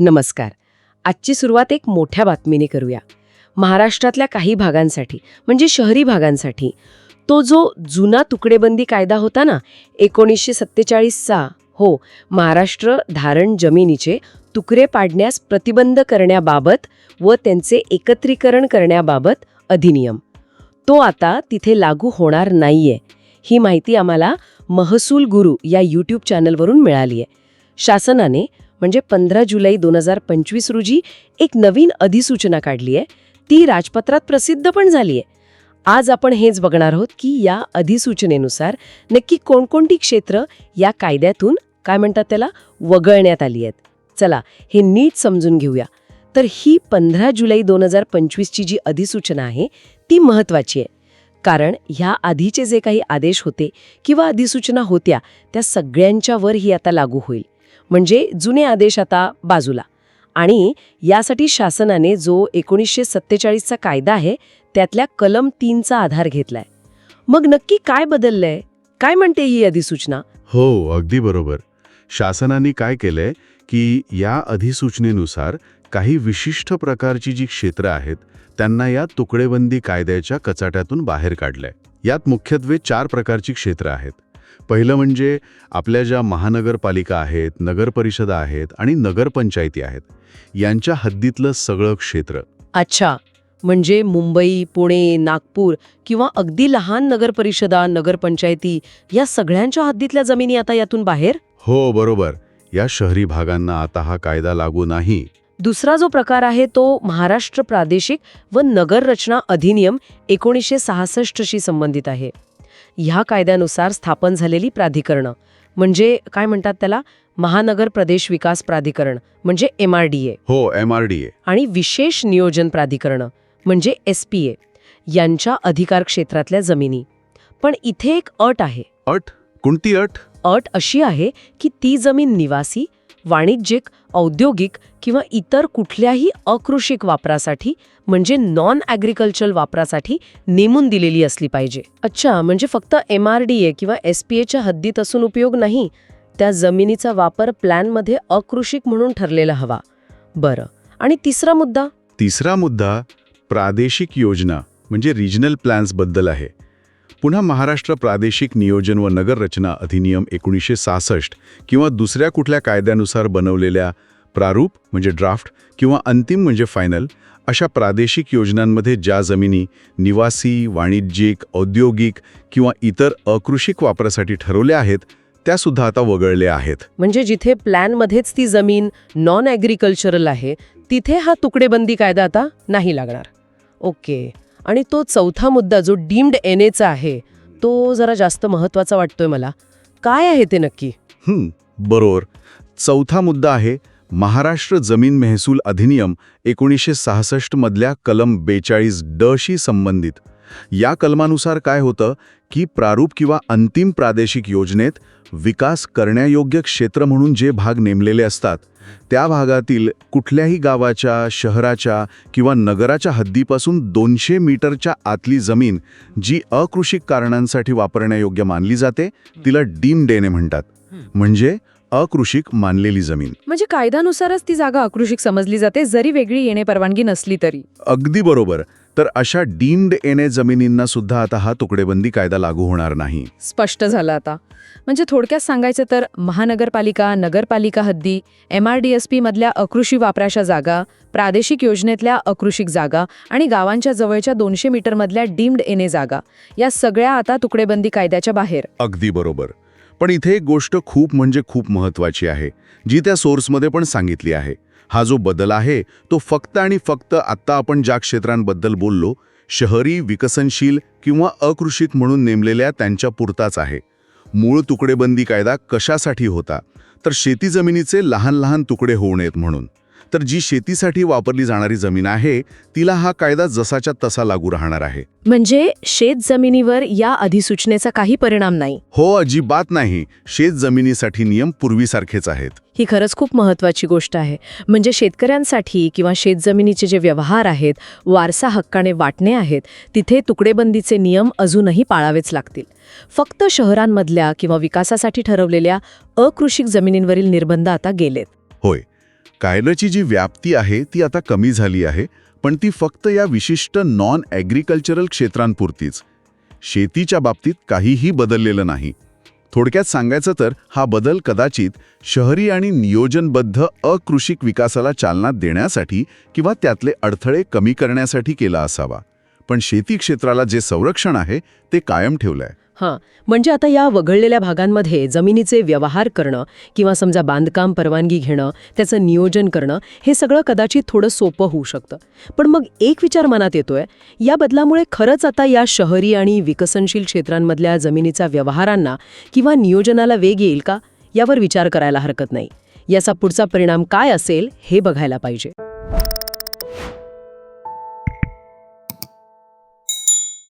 नमस्कार. आजची सुरुवात एक मोठ्या बातमीने करूया. महाराष्ट्रातल्या काही भागांसाठी म्हणजे शहरी भागांसाठी तो जो जुना तुकडेबंदी कायदा होता ना एकोणीसशे सत्तेचाळीसचा हो महाराष्ट्र धारण जमिनीचे तुकडे पाडण्यास प्रतिबंध करण्याबाबत व त्यांचे एकत्रीकरण करण्याबाबत अधिनियम. तो आता तिथे लागू होणार नाहीये. ही माहिती आम्हाला महसूल गुरु या यूट्यूब चॅनलवरून मिळाली आहे शासनाने म्हणजे पंधरा जुलै दोन हजार पंचवीस रोजी एक नवीन अधिसूचना काढली आहे ती राजपत्रात प्रसिद्ध पण झाली आहे आज आपण हेच बघणार आहोत की या अधिसूचनेनुसार नक्की कोणकोणती क्षेत्र या कायद्यातून काय म्हणतात त्याला वगळण्यात आली आहेत चला हे नीट समजून घेऊया. तर ही पंधरा जुलै दोन हजार पंचवीसची जी अधिसूचना आहे ती महत्त्वाची आहे. कारण ह्या आधीचे जे काही आदेश होते किंवा अधिसूचना होत्या त्या सगळ्यांच्यावर ही आता लागू होईल. म्हणजे जुने आदेश आता बाजूला. आणि यासाठी शासनाने जो एकोणीसशे सत्तेचाळीसचा कायदा आहे त्यातल्या कलम तीनचा आधार घेतलाय. मग नक्की काय बदललंय? काय म्हणते ही अधिसूचना? हो अगदी बरोबर. शासनाने काय केलंय की या अधिसूचनेनुसार काही विशिष्ट प्रकारची जी क्षेत्र आहेत त्यांना या तुकडेबंदी कायद्याच्या कचाट्यातून बाहेर काढलंय. यात मुख्यत्वे चार प्रकारची क्षेत्र आहेत. पहिलं म्हणजे आपल्या ज्या महानगरपालिका आहेत नगरपरिषदा आहेत आणि नगरपंचायती आहेत यांच्या हद्दीतलं सगळं क्षेत्र. अच्छा. म्हणजे मुंबई पुणे नागपूर किंवा अगदी लहान नगरपरिषदा नगरपंचायती या सगळ्यांच्या हद्दीतल्या जमिनी आता यातून बाहेर? हो बरोबर. या शहरी भागांना आता हा कायदा लागू नाही. दुसरा जो प्रकार आहे तो महाराष्ट्र प्रादेशिक व नगर रचना अधिनियम एकोणीसशे सहासष्टशी संबंधित आहे. ह्या कायद्यानुसार स्थापन झालेली प्राधिकरणं. म्हणजे काय म्हणतात त्याला? महानगर प्रदेश विकास प्राधिकरण म्हणजे एम आर डी ए हो एम आर डी ए आणि विशेष नियोजन प्राधिकरणं म्हणजे एस पी ए यांच्या अधिकार क्षेत्रातल्या जमिनी. पण इथे एक अट आहे. अट? कोणती अट? अट अशी आहे की ती जमीन निवासी वाणिज्यिक औद्योगिक किंवा इतर कुठल्याही अकृषिक वापरासाठी म्हणजे नॉन ॲग्रिकल्चरल वापरासाठी नेमून दिलेली असली पाहिजे. अच्छा म्हणजे फक्त एम आर डी ए किंवा एस पी एच्या हद्दीत असून उपयोग नाही. त्या जमिनीचा वापर प्लॅनमध्ये अकृषिक म्हणून ठरलेला हवा. बरं. आणि तिसरा मुद्दा? तिसरा मुद्दा प्रादेशिक योजना म्हणजे रिजनल प्लॅन्सबद्दल आहे. पुन्हा महाराष्ट्र प्रादेशिक नियोजन व नगररचना अधिनियम एकोणीसशे सहासष्ट किंवा दुसऱ्या कुठल्या कायद्यानुसार बनवलेल्या प्रारूप म्हणजे ड्राफ्ट किंवा अंतिम म्हणजे फायनल अशा प्रादेशिक योजनांमध्ये ज्या जमिनी निवासी वाणिज्यिक औद्योगिक किंवा इतर अकृषिक वापरासाठी ठरवल्या आहेत त्यासुद्धा आता वगळल्या आहेत. म्हणजे जिथे प्लॅनमध्येच ती जमीन नॉन ॲग्रिकल्चरल आहे तिथे हा तुकडेबंदी कायदा आता नाही लागणार. ओके. आणि तो चौथा मुद्दा जो डीम्ड एन एचा आहे तो जरा जास्त महत्त्वाचा वाटतोय मला. काय आहे ते नक्की? बरोबर. चौथा मुद्दा आहे महाराष्ट्र जमीन महसूल अधिनियम एकोणीसशे सहासष्ट मधल्या कलम बेचाळीस ड शी संबंधित. या कलमानुसार काय होतं की प्रारूप किंवा अंतिम प्रादेशिक योजनेत विकास करण्यायोग्य क्षेत्र म्हणून जे भाग नेमलेले असतात त्या भागातील कुठल्याही गावाच्या शहराच्या किंवा नगराच्या हद्दीपासून दोनशे मीटरच्या आतली जमीन जी अकृषिक कारणांसाठी वापरण्यायोग्य मानली जाते तिला डीम डेने म्हणतात. म्हणजे अकृषिक मानलेली जमीन. म्हणजे कायद्यानुसारच ती जागा अकृषिक समजली जाते जरी वेगळी येणे परवानगी नसली तरी. अगदी बरोबर. तर अशा डीम्ड एने जमिनींना सुद्धा आता हा तुकडेबंदी कायदा लागू होणार नाही. स्पष्ट झालं आता. म्हणजे थोडक्यात सांगायचं तर महानगरपालिका नगरपालिका हद्दी M R D S P मधल्या अकृषी वापराच्या जागा प्रादेशिक योजनेतल्या अकृषिक जागा आणि गावांच्या जवळच्या दोनशे मीटरमधल्या डीम्ड एने जागा या सगळ्या आता तुकडेबंदी कायद्याच्या बाहेर. अगदी बरोबर. पण इथे एक गोष्ट खूप म्हणजे खूप महत्वाची आहे जी त्या सोर्समध्ये पण सांगितली आहे. हा जो बदल आहे तो फक्त आणि फक्त आत्ता आपण ज्या क्षेत्रांबद्दल बोललो शहरी विकसनशील किंवा अकृषिक म्हणून नेमलेल्या त्यांच्या पुरताच आहे. मूळ तुकडेबंदी कायदा कशासाठी होता? तर शेती जमिनीचे लहान लहान तुकडे होऊ नयेत म्हणून. तर जी शेतीसाठी वापरली जाणारी जमीन आहे तिला हा कायदा जसाच्या तसा लागू राहणार आहे. म्हणजे शेत जमिनीवर या अधिसूचनेचा काही परिणाम नाही. हो अजिबात नाही. शेत जमिनीसाठी नियम पूर्वीसारखेच आहेत. ही खरंच खूप महत्त्वाची गोष्ट आहे. म्हणजे शेतकऱ्यांसाठी किंवा शेतजमिनीचे जे व्यवहार आहेत वारसा हक्काने वाटणे आहेत तिथे तुकडेबंदीचे नियम अजूनही पाळावेच लागतील. फक्त शहरांमधल्या किंवा विकासासाठी ठरवलेल्या अकृषिक जमिनींवरील निर्बंध आता गेलेत. होय. कायद्याची जी व्याप्ती आहे ती आता कमी झाली आहे पण ती फक्त या विशिष्ट नॉन ॲग्रिकल्चरल क्षेत्रांपुरतीच. शेतीच्या बाबतीत काहीही बदललेलं नाही. थोडक्यात सांगायचं तर हा बदल कदाचित शहरी आणि नियोजनबद्ध अकृषिक विकासाला चालना देण्यासाठी किंवा त्यातले अडथळे कमी करण्यासाठी केला असावा. पण शेती क्षेत्राला जे संरक्षण आहे ते कायम ठेवलंय. हां म्हणजे आता या वगळलेल्या भागांमध्ये जमिनीचे व्यवहार करणं किंवा समजा बांधकाम परवानगी घेणं त्याचं नियोजन करणं हे सगळं कदाचित थोडं सोपं होऊ शकतं. पण मग एक विचार मनात येतोय या बदलामुळे खरंच आता या शहरी आणि विकसनशील क्षेत्रांमधल्या जमिनीच्या व्यवहारांना किंवा नियोजनाला वेग येईल का? यावर विचार करायला हरकत नाही. याचा पुढचा परिणाम काय असेल हे बघायला पाहिजे.